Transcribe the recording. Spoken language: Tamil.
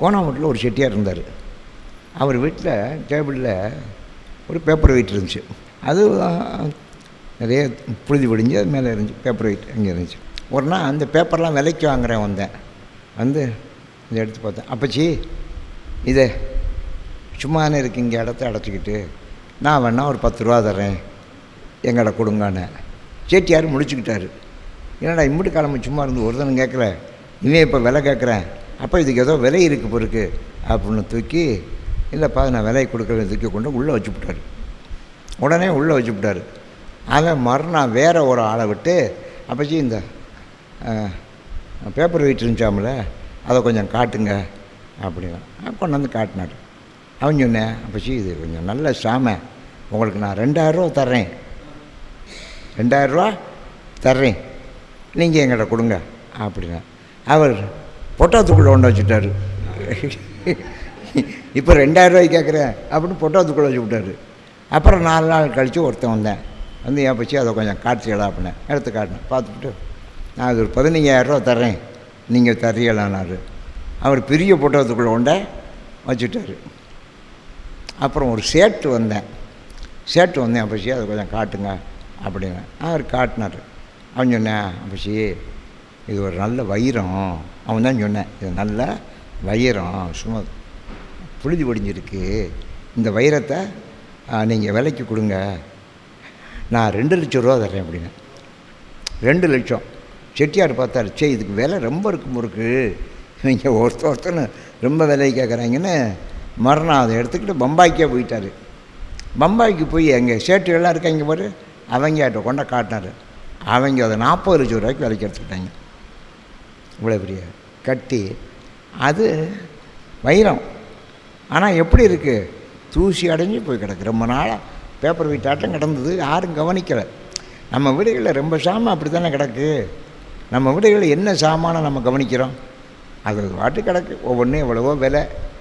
கோணாமட்டில் ஒரு செட்டியார் இருந்தார். அவர் வீட்டில் டேபிளில் ஒரு பேப்பர் வெயிட் இருந்துச்சு. அது நிறைய புழுதி பிடிஞ்சு அது மேலே இருந்துச்சு பேப்பர் வெயிட் அங்கே இருந்துச்சு. ஒரு நாள் அந்த பேப்பர்லாம் விலைக்கு வாங்குறேன் வந்தேன். வந்து இதை எடுத்து பார்த்தேன். அப்பச்சி இதை சும்மானே இருக்கு இங்கே இடத்த அடைச்சிக்கிட்டு. நான் வேணா ஒரு பத்து ரூபா தர்றேன் எங்கள்ட கொடுங்கன்னு. செட்டியார் முடிச்சுக்கிட்டாரு. என்னடா இம்முட்டு கிளம்பி சும்மா இருந்து ஒருத்தனும் கேட்குறேன் இவன் இப்போ விலை கேட்குறேன். அப்போ இதுக்கு ஏதோ விலை இருக்கு பொருக்கு அப்படின்னு தூக்கி இல்லைப்பா நான் விலை கொடுக்குறத தூக்கி கொண்டு உள்ளே வச்சு விட்டார். உடனே உள்ளே வச்சு விட்டார். அவன் மறுநாள் வேற ஒரு ஆளை விட்டு அப்பச்சி இந்த பேப்பர் வீட்டு இருந்துச்சாமல அதை கொஞ்சம் காட்டுங்க அப்படின்னா. கொண்டு வந்து காட்டினார். அவன் சொன்னேன் அப்பச்சி இது கொஞ்சம் நல்ல சாமை. உங்களுக்கு நான் ரெண்டாயிரரூவா தர்றேன். ரெண்டாயிரரூவா தர்றேன். நீங்கள் எங்கிட்ட கொடுங்க அப்படின்னா. அவர் பொட்டாத்துக்குள்ளே கொண்டு வச்சுட்டாரு. இப்போ ரெண்டாயிரரூவாய்க்கு கேட்குறேன் அப்படின்னு பொட்டாத்துக்குள்ளே வச்சு விட்டாரு. அப்புறம் நாலு நாள் கழித்து ஒருத்தன் வந்தேன். வந்து என் பச்சு அதை கொஞ்சம் காட்சி அப்படின்னேன். எடுத்து காட்டினேன். பார்த்துட்டு நான் அது ஒரு பதினஞ்சாயிரரூவா தர்றேன். நீங்கள் தரீங்களான்னாரு அவர் பெரிய பொட்டகத்துக்குள்ளே கொண்ட வச்சுட்டார். அப்புறம் ஒரு சேட்டு வந்தேன். சேட்டு வந்தேன் அப்பச்சி அதை கொஞ்சம் காட்டுங்க. அப்படின்னு அவர் காட்டினார். அவன் சொன்னேன் அப்பச்சி இது ஒரு நல்ல வைரம். அவன் தான் சொன்னேன் இது நல்ல வைரம். சும்மா புழுதி ஒடிஞ்சிருக்கு. இந்த வைரத்தை நீங்கள் விலைக்கு கொடுங்க. நான் ரெண்டு லட்சம் ரூபா தர்றேன் அப்படின்னு ரெண்டு லட்சம். செட்டியார் பார்த்தாரு சே இதுக்கு விலை ரொம்ப இருக்கு முறுக்கு. நீங்கள் ஒருத்த ஒருத்தன்னு ரொம்ப விலை கேட்குறாங்கன்னு மறுநாள் அதை எடுத்துக்கிட்டு பம்பாய்க்கே போயிட்டார். பம்பாய்க்கு போய் எங்கள் சேட்டுகள்லாம் இருக்காங்க பாரு? அவங்க கொண்ட காட்டினார். அவங்க அதை நாற்பது லட்சம் ரூபாய்க்கு விலைக்கு எடுத்துக்கிட்டாங்க. இவ்வளோ பெரிய கட்டி. அது வைரம். ஆனால் எப்படி இருக்குது தூசி அடைஞ்சு போய் கிடக்கு. ரொம்ப நாளாக பேப்பர் வீட்டாட்டம் கிடந்தது. யாரும் கவனிக்கலை. நம்ம வீடுகளில் ரொம்ப சாமான் அப்படி தானே கிடக்கு? நம்ம வீடுகளில் என்ன சாமானை நம்ம கவனிக்கிறோம்? அது பாட்டு கிடக்கு. ஒவ்வொன்றும் எவ்வளவோ விலை.